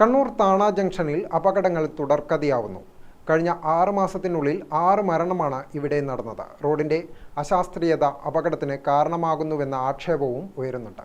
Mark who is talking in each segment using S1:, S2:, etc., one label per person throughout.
S1: കണ്ണൂർ താണ ജംഗ്ഷനിൽ അപകടങ്ങൾ തുടർക്കഥയാവുന്നു. കഴിഞ്ഞ ആറ് മാസത്തിനുള്ളിൽ ആറ് മരണമാണ് ഇവിടെ നടന്നത്. റോഡിന്റെ അശാസ്ത്രീയത അപകടത്തിന് കാരണമാകുന്നുവെന്ന ആക്ഷേപവും ഉയരുന്നുണ്ട്.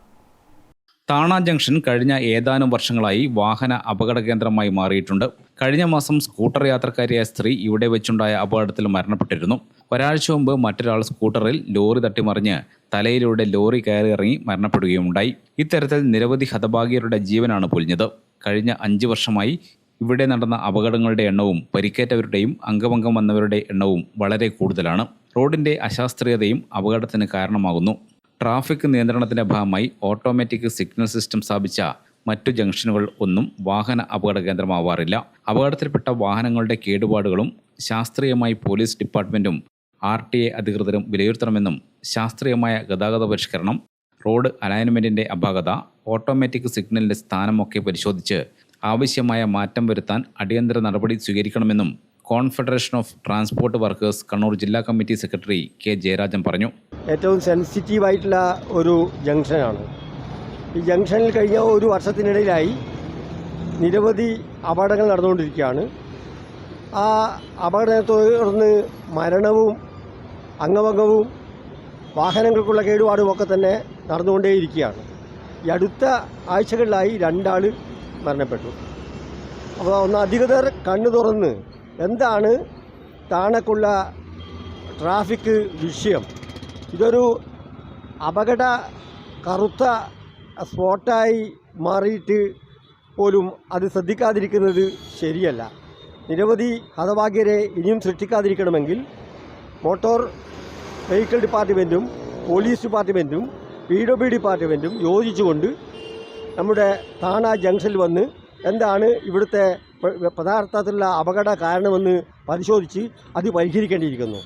S2: താണ ജംഗ്ഷൻ കഴിഞ്ഞ ഏതാനും വർഷങ്ങളായി വാഹന അപകട കേന്ദ്രമായി മാറിയിട്ടുണ്ട്. കഴിഞ്ഞ മാസം സ്കൂട്ടർ യാത്രക്കാരിയായ സ്ത്രീ ഇവിടെ വെച്ചുണ്ടായ അപകടത്തിൽ മരണപ്പെട്ടിരുന്നു. ഒരാഴ്ച മുമ്പ് മറ്റൊരാൾ സ്കൂട്ടറിൽ ലോറി തട്ടിമറിഞ്ഞ് തലയിലൂടെ ലോറി കയറി ഇറങ്ങി മരണപ്പെടുകയുണ്ടായി ഇത്തരത്തിൽ നിരവധി ഹതഭാഗ്യരുടെ ജീവനാണ് പൊലിഞ്ഞത്. കഴിഞ്ഞ അഞ്ച് വർഷമായി ഇവിടെ നടന്ന അപകടങ്ങളുടെ എണ്ണവും പരിക്കേറ്റവരുടെയും അംഗഭംഗം വന്നവരുടെ എണ്ണവും വളരെ കൂടുതലാണ്. റോഡിന്റെ അശാസ്ത്രീയതയും അപകടത്തിന് കാരണമാകുന്നു. ട്രാഫിക് നിയന്ത്രണത്തിന്റെ ഭാഗമായി ഓട്ടോമാറ്റിക് സിഗ്നൽ സിസ്റ്റം സ്ഥാപിച്ച മറ്റു ജംഗ്ഷനുകൾ ഒന്നും വാഹന അപകട കേന്ദ്രമാവാറില്ല. അപകടത്തിൽപ്പെട്ട വാഹനങ്ങളുടെ കേടുപാടുകളും ശാസ്ത്രീയമായി പോലീസ് ഡിപ്പാർട്ട്മെന്റും ആർ ടി എ അധികൃതരും വിലയിരുത്തണമെന്നും ശാസ്ത്രീയമായ ഗതാഗത പരിഷ്കരണം റോഡ് അലൈൻമെന്റിന്റെ അപാകത ഓട്ടോമാറ്റിക് സിഗ്നലിന്റെ സ്ഥാനമൊക്കെ പരിശോധിച്ച് ആവശ്യമായ മാറ്റം വരുത്താൻ അടിയന്തര നടപടി സ്വീകരിക്കണമെന്നും confederation of transport workers Kannur ജില്ലാ കമ്മിറ്റി സെക്രട്ടറി കെ ജയരാജൻ പറഞ്ഞു.
S3: ഏറ്റവും സെൻസിറ്റീവ് ആയിട്ടുള്ള ഒരു ജംഗ്ഷനാണ്. ഈ ജംഗ്ഷനിൽ കഴിഞ്ഞ ഒരു വർഷത്തിനിടയിലായി നിരവധി അപകടങ്ങൾ നടന്നുകൊണ്ടിരിക്കുകയാണ്. ആ അപകടത്തെ തുടർന്ന് മരണവും അംഗഭംഗവും വാഹനങ്ങൾക്കുള്ള കേടുപാടും ഒക്കെ തന്നെ നടന്നുകൊണ്ടേയിരിക്കുകയാണ്. ഈ അടുത്ത ആഴ്ചകളിലായി രണ്ടാൾ മരണപ്പെട്ടു. അപ്പോൾ ഒന്ന് അധികൃതർ കണ്ണു തുറന്ന് എന്താണ് താണക്കുള്ള ട്രാഫിക് വിഷയം? ഇതൊരു അപകട കറുത്ത സ്പോട്ടായി മാറിയിട്ട് പോലും അത് ശ്രദ്ധിക്കാതിരിക്കുന്നത് ശരിയല്ല. നിരവധി ഹതഭാഗ്യരെ ഇനിയും സൃഷ്ടിക്കാതിരിക്കണമെങ്കിൽ മോട്ടോർ വെഹിക്കിൾ ഡിപ്പാർട്ട്മെന്റും പോലീസ് ഡിപ്പാർട്ട്മെന്റും പി ഡബ്ല്യു ഡിപ്പാർട്ട്മെന്റും യോജിച്ചുകൊണ്ട് നമ്മുടെ താണ ജംഗ്ഷനിൽ വന്ന് എന്താണ് ഇവിടുത്തെ പദാർത്ഥത്തിലുള്ള അപകട കാരണമെന്ന് പരിശോധിച്ച് അത് പരിഹരിക്കേണ്ടിയിരിക്കുന്നു.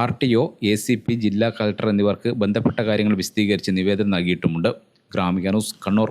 S2: R T O A C P ജില്ലാ കളക്ടർ എന്നിവർക്ക് ബന്ധപ്പെട്ട കാര്യങ്ങൾ വിശദീകരിച്ച് നിവേദനം നൽകിയിട്ടുമുണ്ട്. Gramika news Kannur.